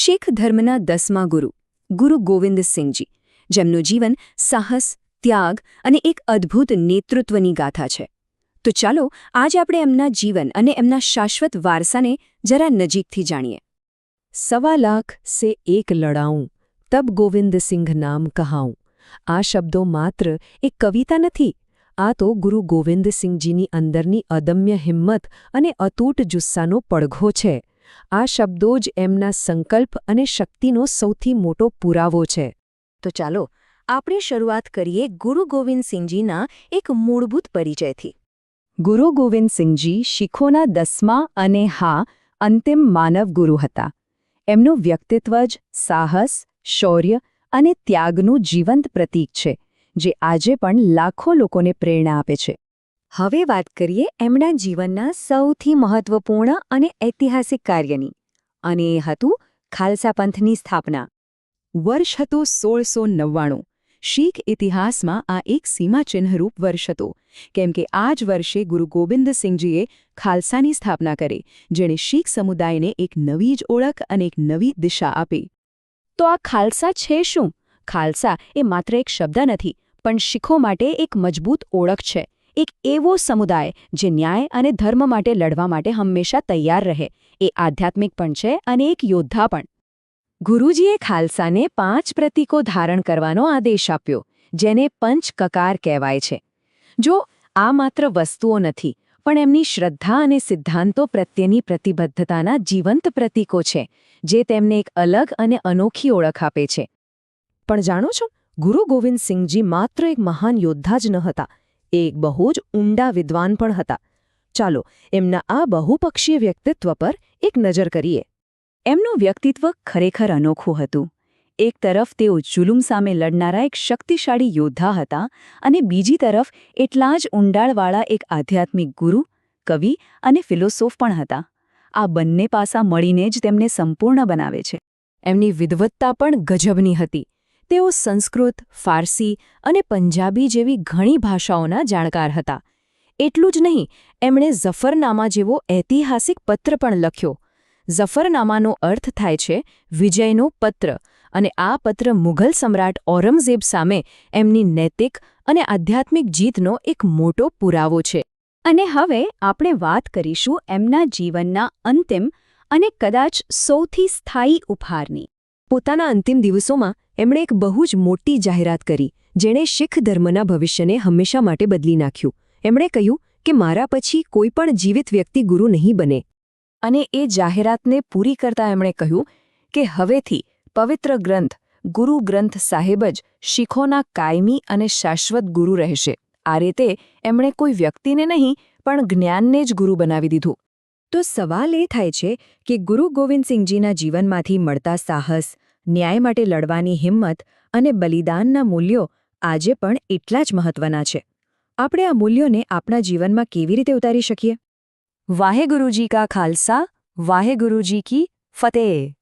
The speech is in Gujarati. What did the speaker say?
શીખ ધર્મના દસમા ગુરુ ગુરુ ગોવિંદસિંહજી જેમનું જીવન સાહસ, ત્યાગ અને એક અદ્ભુત નેતૃત્વની ગાથા છે. તો ચાલો, આજ આપણે એમના જીવન અને એમના શાશ્વત વારસાને જરા નજીકથી જાણીએ. સવા લાખ સે એક લડાઉં, તબ ગોવિંદ સિંઘ નામ કહાઉં. આ શબ્દો માત્ર એક કવિતા નથી, આ તો ગુરુ ગોવિંદસિંહજીની અંદરની અદમ્ય હિંમત અને અતૂટ જુસ્સાનો પડઘો છે. આ શબ્દો જ એમના સંકલ્પ અને શક્તિનો સૌથી મોટો પુરાવો છે. તો ચાલો, આપણે શરૂઆત કરીએ ગુરુ ગોવિંદસિંહજીના એક મૂળભૂત પરિચયથી. ગુરુ ગોવિંદસિંહજી શીખોના દસમા અને હા, અંતિમ માનવ ગુરુ હતા. એમનું વ્યક્તિત્વ જ સાહસ, શૌર્ય અને ત્યાગનું જીવંત પ્રતીક છે, જે આજે પણ લાખો લોકોને પ્રેરણા આપે છે. હવે વાત કરીએ એમના જીવનના સૌથી મહત્વપૂર્ણ અને ઐતિહાસિક કાર્યની. અને એ હતું ખાલસા પંથની સ્થાપના. વર્ષ હતું સોળસો નવ્વાણું. શીખ ઇતિહાસમાં આ એક સીમાચિહ્નરૂપ વર્ષ હતું. કેમ કે આ જ વર્ષે ગુરુ ગોવિંદસિંહજીએ ખાલસાની સ્થાપના કરી, જેણે શીખ સમુદાયને એક નવી જ ઓળખ અને એક નવી દિશા આપી. તો આ ખાલસા છે શું? ખાલસા એ માત્ર એક શબ્દ નથી, પણ શીખો માટે એક મજબૂત ઓળખ છે. એક એવો સમુદાય જે ન્યાય અને ધર્મ માટે લડવા માટે હંમેશા તૈયાર રહે. એ આધ્યાત્મિક પણ છે અને એક યોદ્ધા પણ. ગુરુજીએ ખાલસાને પાંચ પ્રતીકો ધારણ કરવાનો આદેશ આપ્યો, જેને પંચ કકાર કહેવાય છે. જો આ માત્ર વસ્તુઓ નથી, પણ એમની શ્રદ્ધા અને સિદ્ધાંતો પ્રત્યેની પ્રતિબદ્ધતાના જીવંત પ્રતીકો છે, જે તેમને એક અલગ અને અનોખી ઓળખ આપે છે. પણ જાણો છો, ગુરુ ગોવિંદસિંહજી માત્ર એક મહાન યોદ્ધા જ ન હતા એક બહુ જ ઊંડા વિદ્વાન પણ હતા. ચાલો, એમના આ બહુપક્ષીય વ્યક્તિત્વ પર એક નજર કરીએ. એમનું વ્યક્તિત્વ ખરેખર અનોખું હતું. એક તરફ તેઓ જુલુમ સામે લડનારા એક શક્તિશાળી યોદ્ધા હતા અને બીજી તરફ એટલા જ ઊંડાળવાળા એક આધ્યાત્મિક ગુરુ, કવિ અને ફિલોસોફ પણ હતા. આ બંને પાસા મળીને જ તેમને સંપૂર્ણ બનાવે છે. એમની વિદવત્તા પણ ગજબની હતી. તેઓ સંસ્કૃત, ફારસી અને પંજાબી જેવી ઘણી ભાષાઓના જાણકાર હતા. એટલું જ નહીં, એમણે ઝફરનામા જેવો ઐતિહાસિક પત્ર પણ લખ્યો. ઝફરનામાનો અર્થ થાય છે, વિજયનો પત્ર અને આ પત્ર મુઘલ સમ્રાટ ઔરંગઝેબ સામે એમની નૈતિક અને આધ્યાત્મિક જીતનો એક મોટો પુરાવો છે. અને હવે આપણે વાત કરીશું એમના જીવનના અંતિમ અને કદાચ સૌથી સ્થાયી ઉપહારની. પોતાના અંતિમ દિવસોમાં એમણે એક બહુ જ મોટી જાહેરાત કરી, જેણે શીખ ધર્મના ભવિષ્યને હંમેશા માટે બદલી નાખ્યું. એમણે કહ્યું કે મારા પછી કોઈ પણ જીવિત વ્યક્તિ ગુરુ નહીં બને. અને એ જાહેરાતને પૂરી કરતા એમણે કહ્યું કે હવેથી પવિત્ર ગ્રંથ, ગુરુ ગ્રંથ સાહેબ જ શીખોના કાયમી અને શાશ્વત ગુરુ રહેશે. આ રીતે એમણે કોઈ વ્યક્તિને નહીં, પણ જ્ઞાનને જ ગુરુ બનાવી દીધું. તો સવાલ એ થાય છે કે ગુરુ ગોવિંદસિંહજીના જીવનમાંથી મળતા સાહસ, ન્યાય માટે લડવાની હિંમત અને બલિદાનના મૂલ્યો આજે પણ એટલા જ મહત્વના છે. આપણે આ મૂલ્યોને આપણા જીવનમાં કેવી રીતે ઉતારી શકીએ? વાહેગુરુજી કા ખાલસા, વાહેગુરુજી કી ફતેહ!